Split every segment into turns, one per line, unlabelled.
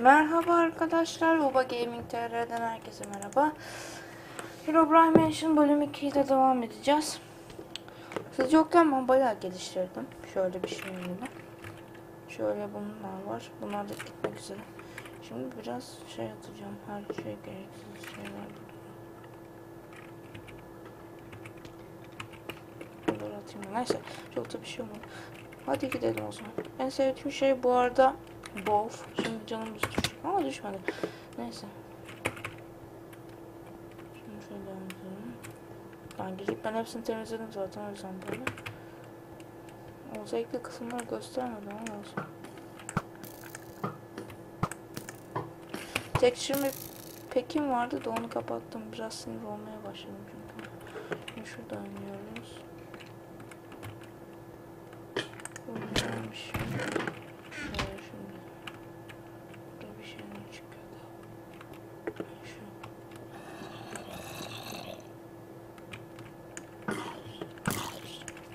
Merhaba arkadaşlar, Uba Gaming TR'den herkese merhaba. Herobrine Mansion bölüm 2'yi de devam edeceğiz. Siz yokken ben bayağı geliştirdim. Şöyle bir şey yine. Şöyle bunlar var. Bunlar da gitmek üzere. Şimdi biraz şey atacağım. Her şey gereksiz şeyler. Bunları atayım. Neyse. Çok da bir şey olmadı. Hadi gidelim o zaman. En sevdiğim şey bu arada Bow. Şimdi canımız düşecek ama düşmedi. Neyse. Şimdi şöyle devam edelim. Ben girip ben hepsini temizledim zaten o yüzden böyle. Zevkli kısımları göstermedim ama olsun. Tek şimdi pekim vardı da onu kapattım. Biraz sinir olmaya başladım çünkü. Şimdi şuradan iniyoruz. Bunlarmış. Şöyle şimdi. Burada bir şeyler çıkıyordu. Şu.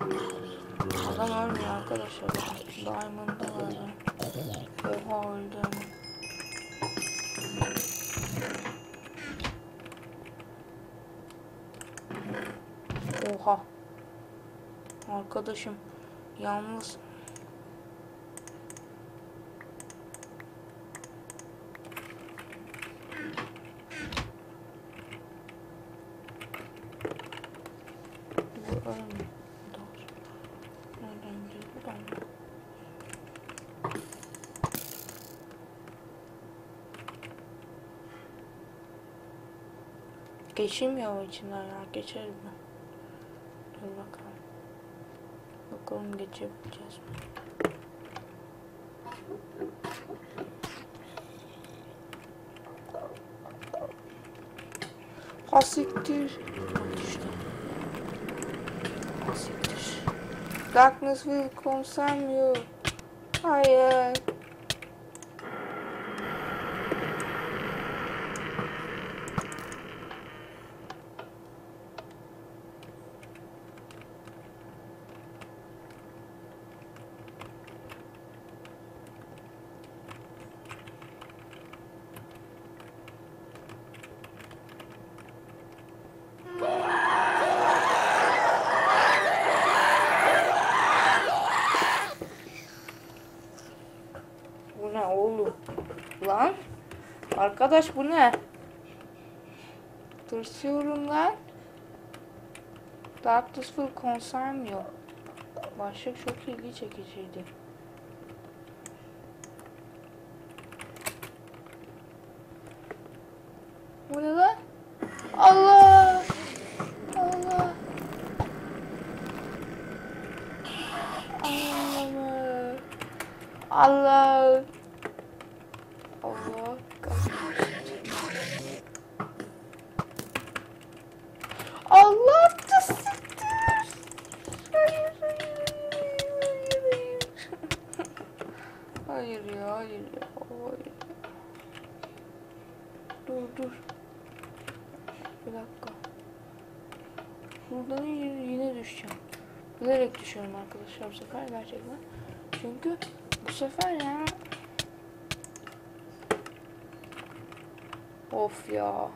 Adam ölmüyor arkadaşlar. Diamond'da var. Oha öldü ama. Oha. Arkadaşım yalnız Bu ölmüyor. Nereden ya o içinden ya. Geçeriz mi? Dur bakalım. Bakalım geçebileceğiz mi? Hasiktir. İşte. Hasiktir. Darkness will consume you. Hayır. Bu ne oğlum? Lan. Arkadaş bu ne? Tırsıyorum lan. Darkness will concern you. Başlık çok ilgi çekiciydi. Bu ne lan? Allah! Allah! Allah. Allah kahretsin. Allah da siktir. Hayır, hayır, hayır, hayır. Ya, hayır ya, hayır. Dur, dur. Bir dakika. Buradan yine düşeceğim. Bilerek düşüyorum arkadaşlar bu sefer gerçekten. Çünkü bu sefer yani Of ya.